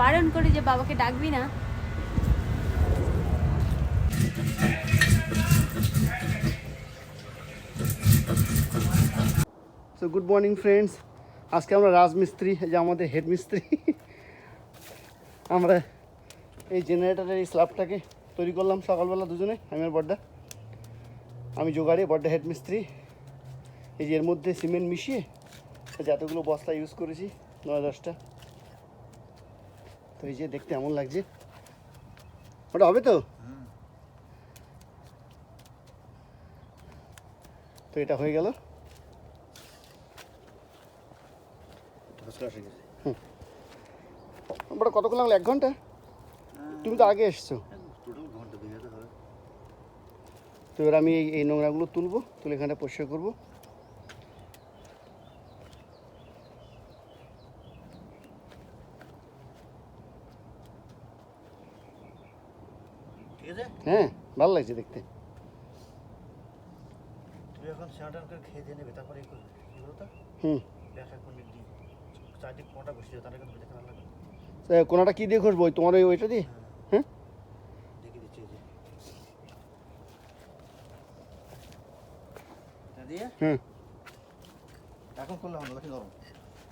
বারণ করে যে বাবাকে ডাকবি না। সো গুড মর্নিং ফ্রেন্ডস আজকে আমরা রাজমিস্ত্রি যে আমাদের হেড মিস্ত্রি। আমরা এই জেনারেটারের এই স্ল্যাবটাকে তৈরি করলাম সকালবেলা দুজনে, আমি আর বড্ডা। আমি জোগাড়ি, বড্ডা হেড মিস্ত্রি। এই যে এর মধ্যে সিমেন্ট মিশিয়ে, এই যে এতগুলো বস্তা ইউজ করেছি, নয় দশটা। তো এই যে দেখতে এমন লাগছে। ওটা হবে তো? তো এটা হয়ে গেল। বড় কতক্ষণ লাগল? এক ঘণ্টা? তুমি তো আগে এসছো। তো এবার আমি এই এই নোংরাগুলো তুলবো, তুলে এখানে পরিষ্কার করব। হ্যাঁ ভালো লাগছে দেখতে। এখন স্নান করে খেয়ে দিয়ে নেবে তারপরে কি বলতো? হুম। ব্যাস এখন চারদিক কোনটা বসে তাহলে কিন্তু দেখতে ভালো লাগবে। কোনাটা কি দিয়ে ঘষবো? তোমার ওই ওইটা দিয়ে? হ্যাঁ। দেখে দিচ্ছি দিয়ে? হুম। এখন করলে হবে নরম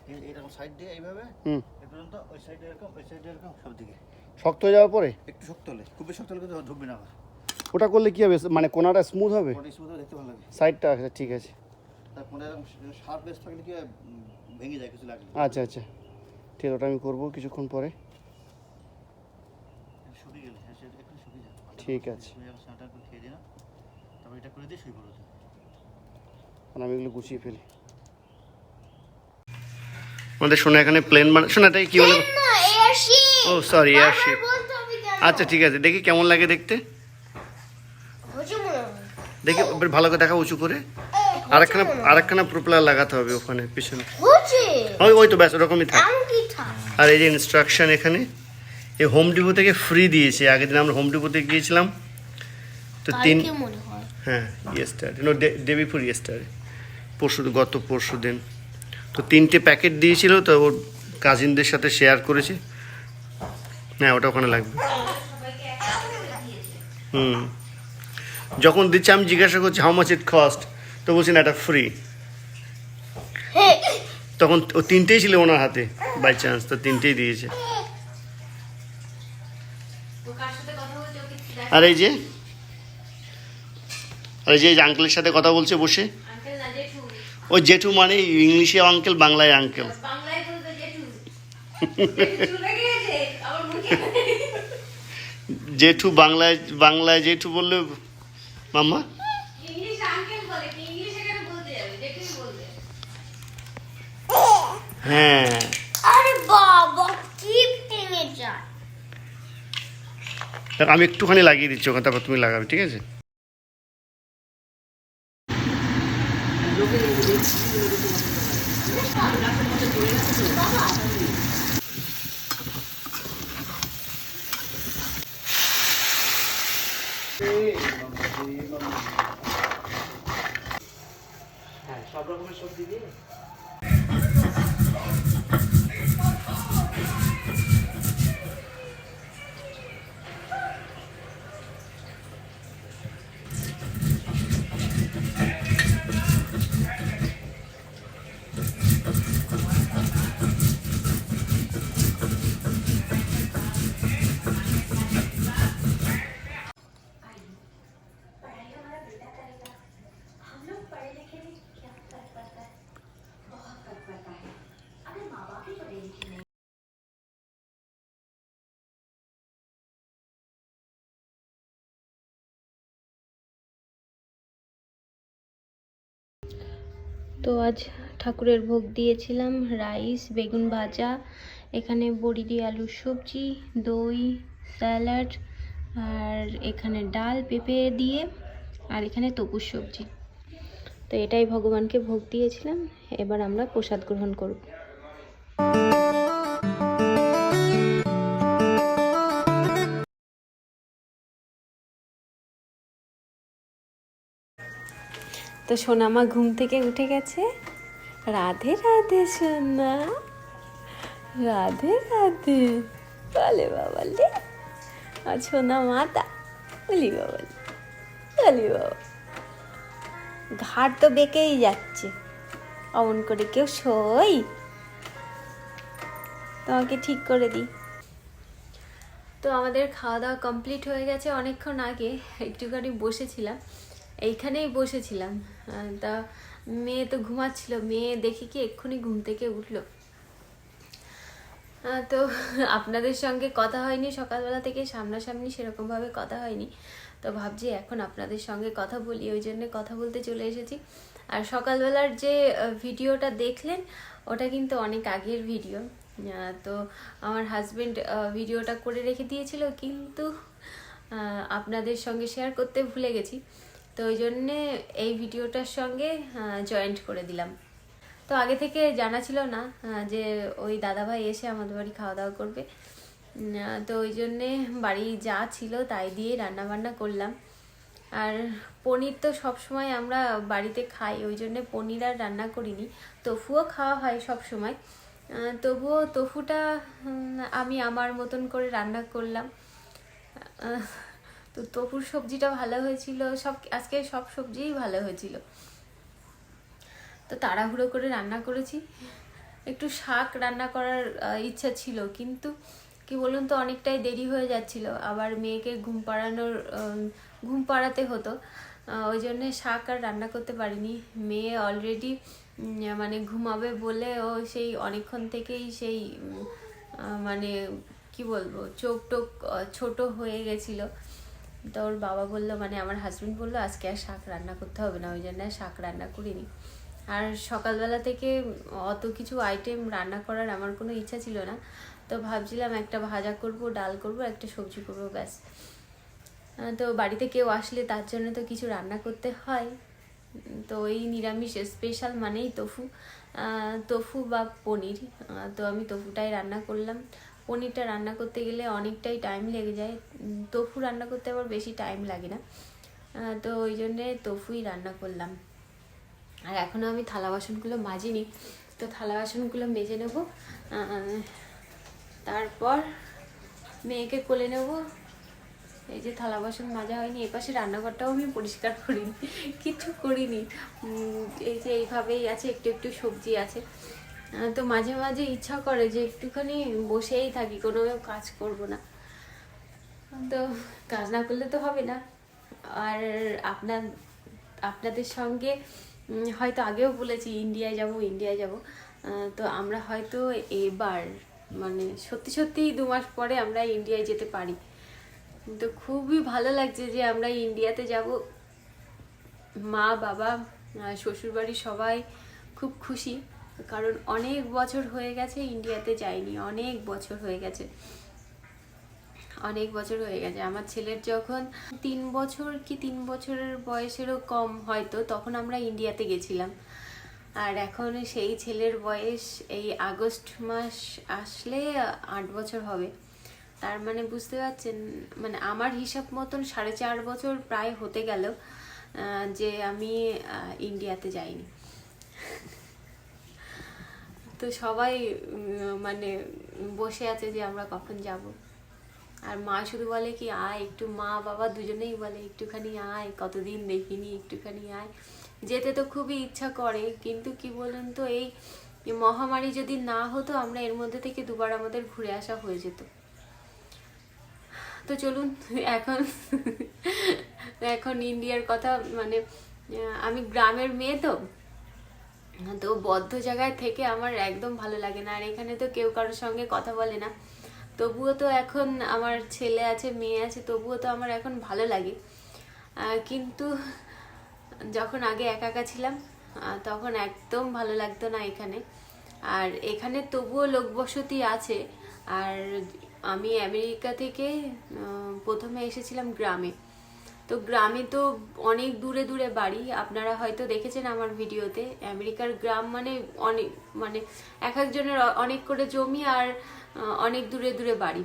এই এরকম সাইড দিয়ে এইভাবে? হুম। এই পর্যন্ত ওই সাইডে এরকম ওই সাইডে এরকম সব দিকে শক্ত হয়ে যাওয়ার পরে? একটু শক্ত হলে খুব বেশি শক্ত হলে কিন্তু ঢুকবে না আবার ওটা করলে কি হবে? মানে কোনাটা স্মুথ হবে? স্মুথ দেখতে ভালো লাগে। সাইডটা আচ্ছা ঠিক আছে। তারপরে এরকম শার্প বেস থাকলে কি হয়, ভেঙে যায় কিছু লাগলে। আচ্ছা আচ্ছা। ঠিক আছে ওটা আমি করব কিছুক্ষণ পরে। হ্যাঁ সেটা একটু শুকিয়ে যাবে ঠিক আছে। এটা করে দিয়ে শুয়ে পড়ো আমি এগুলো গুছিয়ে ফেলি। আমাদের শোনা এখানে প্লেন মানে শোনা এটাই কি বলে? ও সরি এয়ারশিপ আচ্ছা ঠিক আছে। দেখি কেমন লাগে দেখতে। দেখি ভালো করে দেখা উঁচু করে। আরেকখানা আরেকখানা প্রোপেলার লাগাতে হবে ওখানে পিছনে। ওই ওই তো ব্যাস ওরকমই থাক। আর এই যে ইনস্ট্রাকশন এখানে এই হোম ডিপো থেকে ফ্রি দিয়েছে। আগের দিন আমরা হোম ডিপোতে গিয়েছিলাম। তো তিন হ্যাঁ। Yesterday no day before yesterday পরশু গত পরশু দিন। তো তিনটে প্যাকেট দিয়েছিল তো ওর কাজিনদের সাথে শেয়ার করেছি। হ্যাঁ ওটা ওখানে লাগবে। হুম। যখন দিচ্ছে, আমি জিজ্ঞাসা করছি হাউ মাচ ইট কস্ট তো বলছি, না, এটা ফ্রি তখন ও তিনটেই ছিল ওনার হাতে বাই চান্স তো তিনটেই দিয়েছে। আর এই যে, আর এই যে আঙ্কেলের সাথে কথা বলছে বসে। ওই জেঠু মানে ইংলিশে আঙ্কেল বাংলায় আঙ্কেল জেঠু বাংলায় বাংলায় জেঠু বললে মাম্মা? হ্যাঁ। আমি একটুখানি লাগিয়ে দিচ্ছি ওখানে তারপর তুমি লাগাবে ঠিক আছে? তো আজ ঠাকুরের ভোগ দিয়েছিলাম, রাইস, বেগুন ভাজা, এখানে বড়ি দিয়ে আলুর সবজি, দই, স্যালাড, আর এখানে ডাল, পেঁপে দিয়ে, আর এখানে তপুর সবজি। তো এটাই ভগবানকে ভোগ দিয়েছিলাম, এবার আমরা প্রসাদ গ্রহণ করব। তো সোনামা ঘুম থেকে উঠে গেছে। রাধে রাধে সোনা। রাধে রাধে। বলে বাবা লে। আছো না মাতা। বলি বাবা। বলি বাবা। ঘাট তো বেঁকেই যাচ্ছে। অমন করে কেউ সই তোমাকে ঠিক করে দিই। তো আমাদের খাওয়া দাওয়া কমপ্লিট হয়ে গেছে। অনেকক্ষণ আগে একটুখানি বসেছিলাম। এইখানেই বসেছিলাম। তা মেয়ে তো ঘুমাচ্ছিল। মেয়ে দেখি কি এক্ষুনি ঘুম থেকে উঠল? তো আপনাদের সঙ্গে কথা হয়নি, সকালবেলা থেকে সামনাসামনি সেরকমভাবে কথা হয়নি। তো ভাবছি এখন আপনাদের সঙ্গে কথা বলি, ওই জন্য কথা বলতে চলে এসেছি। আর সকালবেলার যে ভিডিওটা দেখলেন, ওটা কিন্তু অনেক আগের ভিডিও। তো আমার হাজবেন্ড ভিডিওটা করে রেখে দিয়েছিল, কিন্তু আপনাদের সঙ্গে শেয়ার করতে ভুলে গেছি। তো ওই জন্যে এই ভিডিওটার সঙ্গে জয়েন্ট করে দিলাম। তো আগে থেকে জানা ছিল না যে ওই দাদাভাই এসে আমাদের বাড়ি খাওয়া দাওয়া করবে তো ওই জন্যে বাড়ি যা ছিল তাই দিয়ে রান্না বান্না করলাম। আর পনির তো সব সময় আমরা বাড়িতে খাই, ওই জন্যে পনির আর রান্না করিনি। তফুও খাওয়া হয় সব সময়। তবুও তফুটা আমি আমার মতন করে রান্না করলাম। তো তপুর সবজিটা ভালো হয়েছিল, সব আজকে সব সবজিই ভালো হয়েছিল। তো তাড়াহুড়ো করে রান্না করেছি। একটু শাক রান্না করার ইচ্ছা ছিল, কিন্তু কি বলুন তো, অনেকটাই দেরি হয়ে যাচ্ছিল। আবার মেয়েকে ঘুম পাড়ানোর ঘুম পাড়াতে হতো। ওই জন্যে শাক আর রান্না করতে পারিনি। মেয়ে অলরেডি মানে ঘুমাবে বলে ও সেই অনেকক্ষণ থেকেই সেই মানে কি বলব চোখ টোক ছোট হয়ে গেছিল। তো ওর বাবা বলল মানে আমার হাজবেন্ড বলল, আজকে আর শাক রান্না করতে হবে না, ওই জন্য শাক রান্না করিনি। আর সকালবেলা থেকে অত কিছু আইটেম রান্না করার আমার কোনো ইচ্ছা ছিল না। তো ভাবছিলাম একটা ভাজা করব, ডাল করব, একটা সবজি করব, ব্যাস। তো বাড়িতে কেউ আসলে তার জন্য তো কিছু রান্না করতে হয়। তো এই নিরামিষ স্পেশাল মানেই তফু তফু বা পনির। তো আমি তফুটাই রান্না করলাম। পনিরটা রান্না করতে গেলে অনেকটাই টাইম লেগে যায়। তোফু রান্না করতে আবার বেশি টাইম লাগে না। তো ওই জন্যে তোফুই রান্না করলাম। আর এখনও আমি থালা বাসনগুলো মাজিনি। তো থালা বাসনগুলো মেজে নেব। তারপর মেয়েকে কোলে নেব। এই যে থালা বাসন মাজা হয়নি, এপাশে রান্নাঘরটাও আমি পরিষ্কার করিনি, কিছু করিনি। এই যে এইভাবেই আছে, একটু একটু সবজি আছে। তো মাঝে মাঝে ইচ্ছা করে যে একটুখানি বসেই থাকি, কোনো কাজ করব না। তো কাজ না করলে তো হবে না। আর আপনার, আপনাদের সঙ্গে হয়তো আগেও বলেছি, ইন্ডিয়ায় যাব ইন্ডিয়ায় যাব। তো আমরা হয়তো এবার মানে সত্যি সত্যি দু মাস পরে আমরা ইন্ডিয়ায় যেতে পারি। তো খুবই ভালো লাগছে যে আমরা ইন্ডিয়াতে যাব। মা, বাবা শ্বশুরবাড়ি সবাই খুব খুশি। কারণ অনেক বছর হয়ে গেছে ইন্ডিয়াতে যাইনি, অনেক বছর হয়ে গেছে। অনেক বছর হয়ে গেছে। আমার ছেলের যখন তিন বছর কি তিন বছরের বয়সেরও কম হয়তো, তখন আমরা ইন্ডিয়াতে গেছিলাম। আর এখন সেই ছেলের বয়স এই আগস্ট মাস আসলে আট বছর হবে। তার মানে বুঝতে পারছেন মানে আমার হিসাব মতন সাড়ে চার বছর প্রায় হতে গেল যে আমি ইন্ডিয়াতে যাইনি। তো সবাই মানে বসে আছে যে আমরা কখন যাব। আর মা শুধু বলে কি, আয় একটু মা বাবা দুজনেই বলে, একটুখানি আয়, কতদিন দেখিনি, একটুখানি আয়। যেতে তো খুবই ইচ্ছা করে, কিন্তু কি বলুন তো, এই মহামারী যদি না হতো, আমরা এর মধ্যে থেকে দুবার আমাদের ঘুরে আসা হয়ে যেত। তো চলুন, এখন এখন ইন্ডিয়ার কথা মানে আমি গ্রামের মেয়ে তো তো বদ্ধ জায়গায় থেকে আমার একদম ভালো লাগে না। আর এখানে তো কেউ কারোর সঙ্গে কথা বলে না। তবুও তো এখন আমার ছেলে আছে, মেয়ে আছে, তবুও তো আমার এখন ভালো লাগে। কিন্তু যখন আগে একা একা ছিলাম তখন একদম ভালো লাগতো না এখানে। আর এখানে তবুও লোকবসতি আছে। আর আমি আমেরিকা থেকে প্রথমে এসেছিলাম গ্রামে। তো গ্রামে তো অনেক দূরে দূরে বাড়ি। আপনারা হয়তো দেখেছেন আমার ভিডিওতে, আমেরিকার গ্রাম মানে অনেক মানে এক একজনের অনেক করে জমি আর অনেক দূরে দূরে বাড়ি।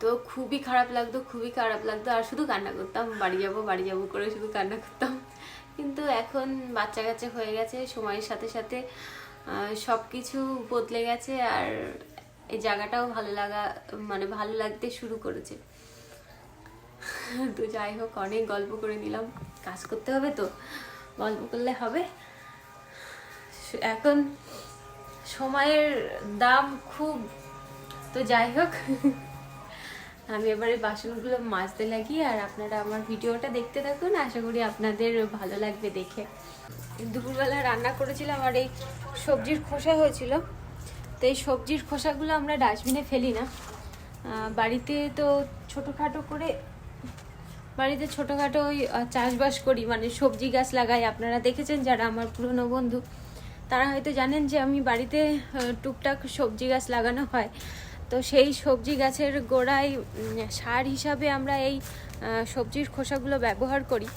তো খুবই খারাপ লাগতো, খুবই খারাপ লাগতো। আর শুধু কান্না করতাম, বাড়ি যাব বাড়ি যাব করে শুধু কান্না করতাম। কিন্তু এখন বাচ্চা কাচ্চা হয়ে গেছে, সময়ের সাথে সাথে সব কিছু বদলে গেছে। আর এই জায়গাটাও ভালো লাগা মানে ভালো লাগতে শুরু করেছে। তো যাই হোক, অনেক গল্প করে নিলাম। কাজ করতে হবে তো। গল্প করলে হবে। এখন সময়ের দাম খুব। তো যাই হোক, আমি এবারে বাসনগুলো মাজতে লাগি আর আপনারা আমার ভিডিওটা দেখতে থাকুন। আশা করি আপনাদের ভালো লাগবে দেখে। দুপুরবেলা রান্না করেছিলাম আর এই সবজির খোসা হয়েছিল। তো এই সবজির খোসাগুলো আমরা ডাস্টবিনে ফেলি না। বাড়িতে তো ছোটোখাটো করে বাড়িতে ছোটোখাটো ওই চাষবাস করি মানে সবজি গাছ লাগাই। আপনারা দেখেছেন যারা আমার পুরনো বন্ধু, তারা হয়তো জানেন যে আমি বাড়িতে টুকটাক সবজি গাছ লাগানো হয়। তো সেই সবজি গাছের গোড়ায় সার হিসাবে আমরা এই সবজির খোসাগুলো ব্যবহার করি।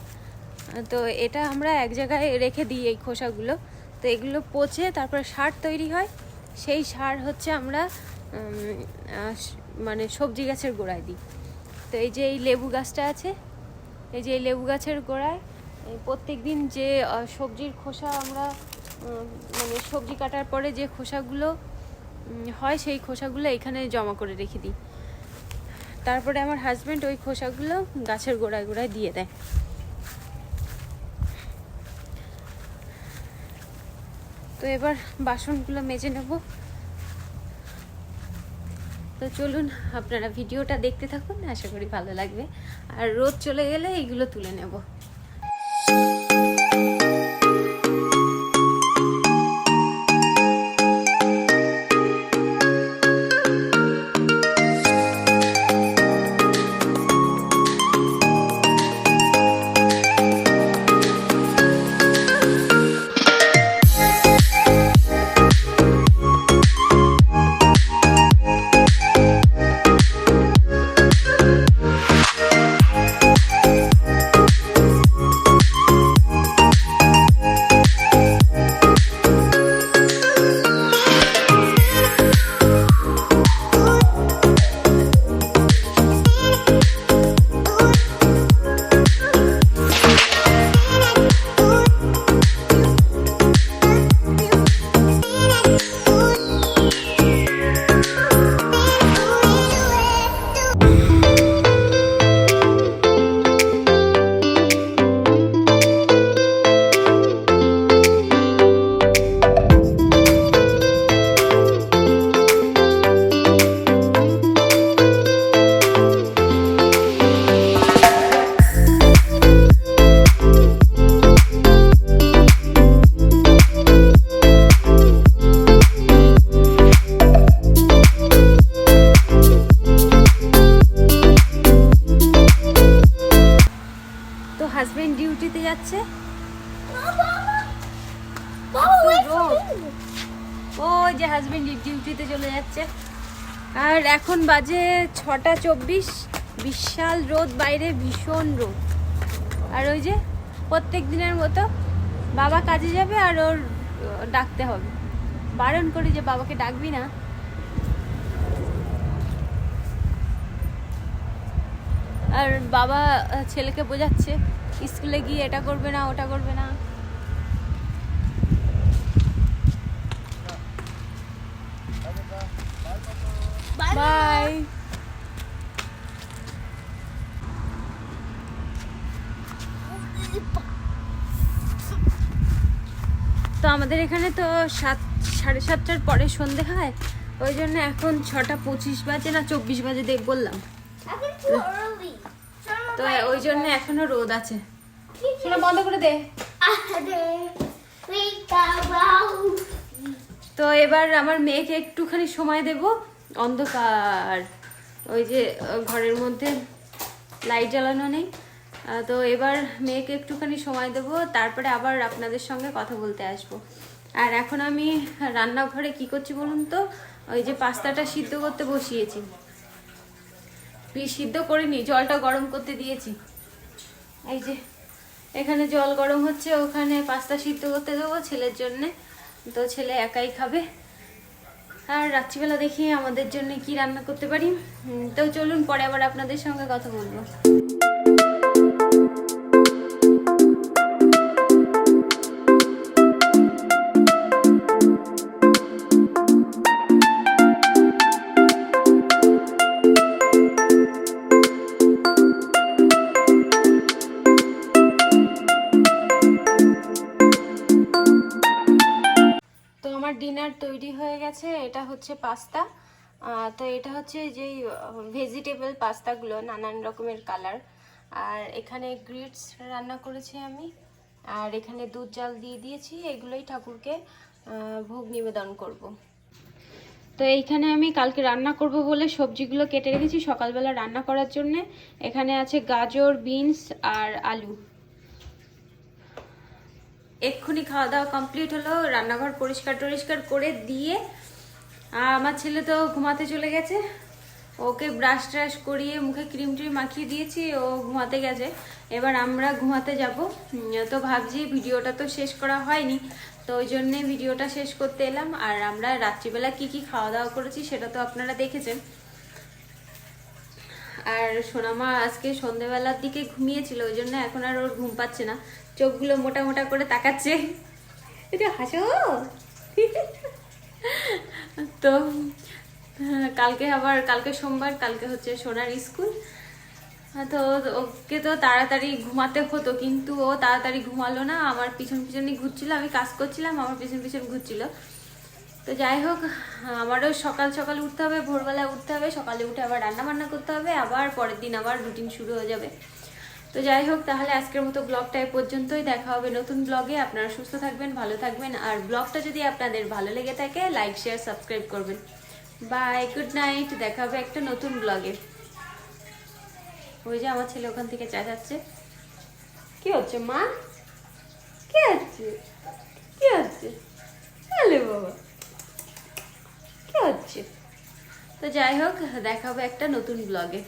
তো এটা আমরা এক জায়গায় রেখে দিই এই খোসাগুলো। তো এগুলো পচে তারপরে সার তৈরি হয়। সেই সার হচ্ছে আমরা মানে সবজি গাছের গোড়ায় দিই। তো এই যে এই লেবু গাছটা আছে এই যে লেবু গাছের গোড়ায় প্রত্যেক দিন যে সবজির খোসা আমরা মানে সবজি কাটার পরে যে খোসাগুলো হয় সেই খোসাগুলো এখানে জমা করে রেখে দিই। তারপরে আমার হাজব্যান্ড ওই খোসাগুলো গাছের গোড়ায় গোড়ায় দিয়ে দেয়। তো এবার বাসনগুলো মেজে নেব। তো চলুন আপনারা ভিডিওটা দেখতে থাকুন, আশা করি ভালো লাগবে। আর রোদ চলে গেলে এইগুলো তুলে নেব। বাজে ছটা চব্বিশ, বিশাল রোদ, বাইরে ভীষণ রোদ। আর ওই যে প্রত্যেক দিনের মতো বাবা কাজে যাবে আর ওর ডাকতে হবে। বারণ করি যে বাবাকে ডাকবি না। আর বাবা ছেলেকে বোঝাচ্ছে, স্কুলে গিয়ে এটা করবে না, ওটা করবে না। বাই তো আমাদের এখানে তো সাত সাড়ে সাতটার পরে সন্ধে হয় ওই জন্য এখন ছটা পঁচিশ বাজে না চব্বিশ বাজে দেখ বললাম. তো ওই জন্য এখনও রোদ আছে। শোনা বন্ধ করে দে। তো এবার আমার মেয়েকে একটুখানি সময় দেব। অন্ধকার। ওই যে ঘরের মধ্যে লাইট জ্বালানো নেই। তো এবার মেয়েকে একটুখানি সময় দেব, তারপরে আবার আপনাদের সঙ্গে কথা বলতে আসব। আর এখন আমি রান্নাঘরে কি করছি বলুন তো? ওই যে পাস্তাটা সিদ্ধ করতে বসিয়েছি। সিদ্ধ করিনি জলটা গরম করতে দিয়েছি। এই যে, এখানে জল গরম হচ্ছে, ওখানে পাস্তা সিদ্ধ করতে দেবো ছেলের জন্যে। তো ছেলে একাই খাবে। আর রাত্রিবেলা দেখি আমাদের জন্য কি রান্না করতে পারি? তো চলুন পরে আবার আপনাদের সঙ্গে কথা বলব। হচ্ছে পাস্তা। তো এটা হচ্ছে যেই ভেজিটেবল পাস্তাগুলো, নানান রকমের কালার আর এখানে গ্রিটস রান্না করেছি আমি। আর এখানে দুধ জাল দিয়ে দিয়েছি। এগুলোই ঠাকুরকে ভোগ নিবেদন করব। তো এইখানে আমি কালকে রান্না করব বলে সবজিগুলো কেটে রেখেছি সকালবেলা রান্না করার জন্য। এখানে আছে গাজর, বিনস আর আলু। এক্ষুনি খাওয়া দাওয়া কমপ্লিট হলো। রান্নাঘর পরিষ্কার টরিষ্কার করে দিয়ে আর আমার ছেলে তো ঘুমাতে চলে গেছে। ওকে ব্রাশ ট্রাশ করিয়ে মুখে ক্রিম ট্রিম মাখিয়ে দিয়েছি, ও ঘুমাতে গেছে। এবার আমরা ঘুমাতে যাব। তো ভাবছি ভিডিওটা তো শেষ করা হয়নি, তো ওই জন্যে ভিডিওটা শেষ করতে এলাম। আর আমরা রাত্রিবেলা কি কি খাওয়া দাওয়া করেছি সেটা তো আপনারা দেখেছেন। আর সোনামা আজকে সন্ধেবেলার দিকে ঘুমিয়েছিল, ওই জন্য এখন আর ওর ঘুম পাচ্ছে না। চোখগুলো মোটা মোটা করে তাকাচ্ছে। এটা হাসো। তো কালকে আবার, কালকে সোমবার, কালকে হচ্ছে সোনার স্কুল। তো ওকে তো তাড়াতাড়ি ঘুমাতে হতো, কিন্তু ও তাড়াতাড়ি ঘুমালো না। আমার পিছন পিছনই ঘুরছিল, আমি কাজ করছিলাম, আমার পিছন পিছন ঘুরছিল। তো যাই হোক, আমারও সকাল সকাল উঠতে হবে, ভোরবেলা উঠতে হবে, সকালে উঠে আবার রান্না বান্না করতে হবে, আবার পরের দিন আবার রুটিন শুরু হয়ে যাবে। তো যাই হোক, তাহলে আজকের মতো ব্লগটা এ পর্যন্তই। দেখা হবে নতুন ব্লগে আপনারা সুস্থ থাকবেন, ভালো থাকবেন। আর ব্লগটা যদি আপনাদের ভালো লেগে থাকে লাইক শেয়ার সাবস্ক্রাইব করবেন। বাই গুড নাইট দেখা হবে একটা নতুন ব্লগে ওই যে আমার ছেলে ওখান থেকে চেঁচাচ্ছে। কি হচ্ছে, মা? কি হচ্ছে? কি হচ্ছে? আলে বাবা। কি হচ্ছে? তো যাই হোক, দেখা হবে একটা নতুন ব্লগে